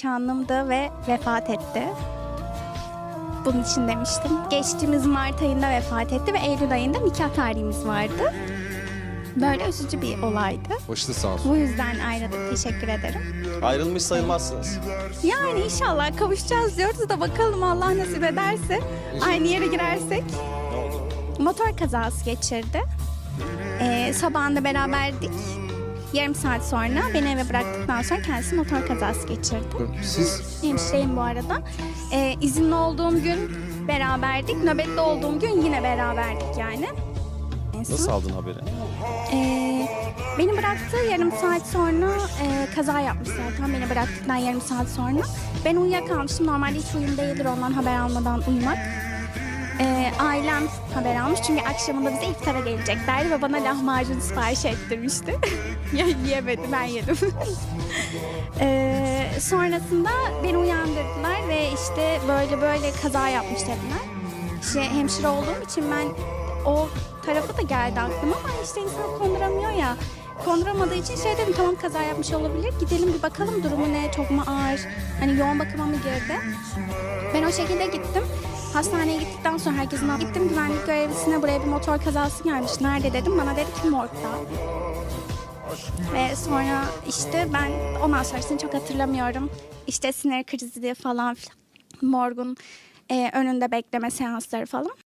Nişanlımdı ve vefat etti. Bunun için demiştim. Geçtiğimiz Mart ayında vefat etti ve Eylül ayında nikah tarihimiz vardı. Böyle üzücü bir olaydı. Başınız sağ olsun. Bu yüzden ayrıldık. Teşekkür ederim. Ayrılmış sayılmazsınız. Yani inşallah kavuşacağız diyoruz da bakalım Allah nasip ederse aynı yere girersek. Ne oldu? Motor kazası geçirdi. Ee, sabahında beraberdik. Yarım saat sonra beni eve bıraktıktan sonra kendisi motor kazası geçirdi. Siz Hemşireyim bu arada. Ee, izinli olduğum gün beraberdik. Nöbetli olduğum gün yine beraberdik yani. Son, Nasıl aldın haberi? ee, beni bıraktı yarım saat sonra e, kaza yapmış zaten beni bıraktıktan yarım saat sonra. Ben uyuyakalmıştım. Normalde hiç uyum değildir ondan haber almadan uyumak. Ee, ailem haber almış çünkü akşamında bize iftara geleceklerdi ve bana lahmacun sipariş ettirmişti. ya yiyemedim ben yedim. Ee, sonrasında beni uyandırdılar ve işte böyle böyle kaza yapmış dediler. İşte hemşire olduğum için ben o tarafa da geldi aklıma ama işte insan konduramıyor ya. Konduramadığı için şey dedim tamam kaza yapmış olabilir. Gidelim bir bakalım durumu ne çok mu ağır. Hani yoğun bakıma mı girdi? Ben o şekilde gittim. Hastaneye gittikten sonra herkesin gittim güvenlik görevlisine buraya bir motor kazası gelmiş. Nerede dedim bana dedi ki morgda. Ve sonra işte ben ondan sonrasını çok hatırlamıyorum. İşte sinir krizi falan filan. Morgun e, önünde bekleme seansları falan.